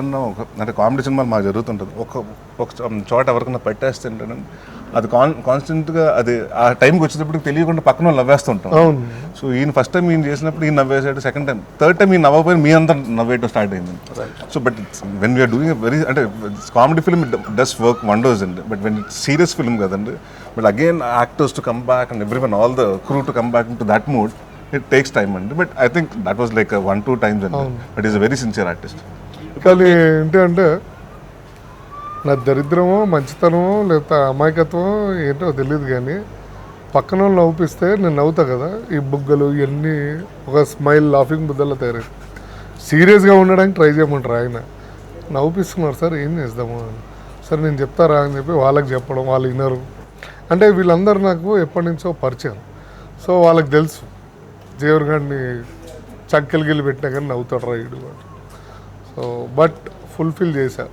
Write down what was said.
ఎప్పుడన్నా ఒక అంటే కామెడీ సినిమాలు మాకు జరుగుతుంటుంది. ఒక ఒక చోట ఎవరికైనా పెట్టేస్తుంటే అది కాన్ కాన్స్టెంట్గా అది ఆ టైంకి వచ్చేటప్పుడు తెలియకుండా పక్కన వాళ్ళు నవ్వేస్తుంటాం. సో ఈయన ఫస్ట్ టైం ఈయన చేసినప్పుడు ఈయన నవ్వేసాడు సెకండ్ టైం థర్డ్ టైం ఈయన నవ్వకపోయిన మీ అంతా నవ్వేయడం స్టార్ట్ అయింది. So but when we're doing very అంటే comedy film does work wonders అండి. But when it's serious film కదండి but again actors to come back and everyone all the crew to come back to that mood it takes time అండి. But I think that was like one two times అండి. But is a very sincere artist కానీ ఏంటి అంటే నా దరిద్రమో మంచితనమో లేకపోతే అమాయకత్వమో ఏంటో తెలియదు కానీ పక్కన వాళ్ళు నవ్వుపిస్తే నేను నవ్వుతా కదా ఈ బుగ్గలు ఇవన్నీ ఒక స్మైల్ లాఫింగ్ బుద్ధల్లో తయారు సీరియస్గా ఉండడానికి ట్రై చేయమంటారు ఆయన. నవ్వుపిస్తున్నారు సార్ ఏం చేద్దాము? అని. సరే నేను చెప్తారా అని చెప్పి వాళ్ళకి చెప్పడం వాళ్ళు వినరు. అంటే వీళ్ళందరూ నాకు ఎప్పటి నుంచో పరిచయం. సో వాళ్ళకి తెలుసు జీవర్ గారిని చక్కెలు గిల్లి పెట్టినా కానీ నవ్వుతాడు రైడు సో బట్ ఫుల్ఫిల్ చేశా